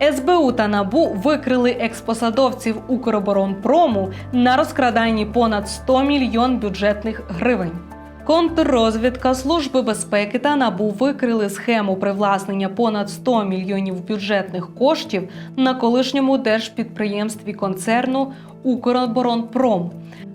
СБУ та НАБУ викрили експосадовців Укроборонпрому на розкраданні понад 100 мільйон бюджетних гривень. Контррозвідка Служби безпеки та НАБУ викрили схему привласнення понад 100 мільйонів бюджетних коштів на колишньому держпідприємстві концерну Укроборонпром.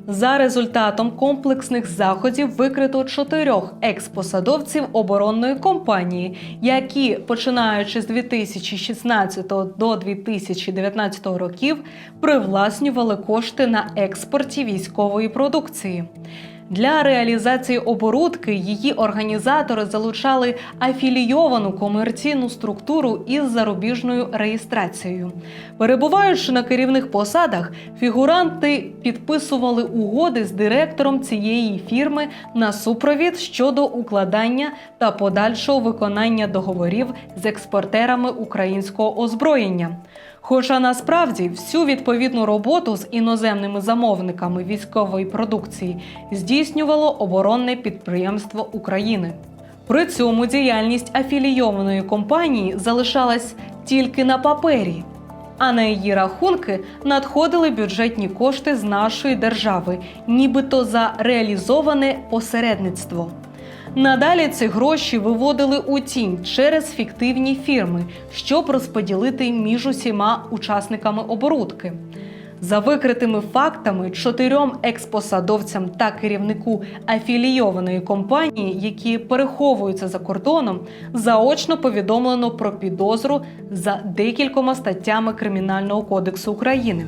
За результатом комплексних заходів викрито чотирьох експосадовців оборонної компанії, які, починаючи з 2016 до 2019 років, привласнювали кошти на експорті військової продукції. Для реалізації оборудки її організатори залучали афілійовану комерційну структуру із зарубіжною реєстрацією. Перебуваючи на керівних посадах, фігуранти підписували угоди з директором цієї фірми на супровід щодо укладання та подальшого виконання договорів з експортерами українського озброєння. Хоча насправді всю відповідну роботу з іноземними замовниками військової продукції здійснювало оборонне підприємство України. При цьому діяльність афілійованої компанії залишалась тільки на папері, а на її рахунки надходили бюджетні кошти з нашої держави, нібито за реалізоване посередництво. Надалі ці гроші виводили у тінь через фіктивні фірми, щоб розподілити між усіма учасниками оборудки. За викритими фактами, чотирьом експосадовцям та керівнику афілійованої компанії, які переховуються за кордоном, заочно повідомлено про підозру за декількома статтями Кримінального кодексу України.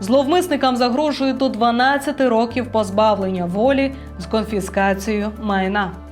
Зловмисникам загрожує до 12 років позбавлення волі з конфіскацією майна.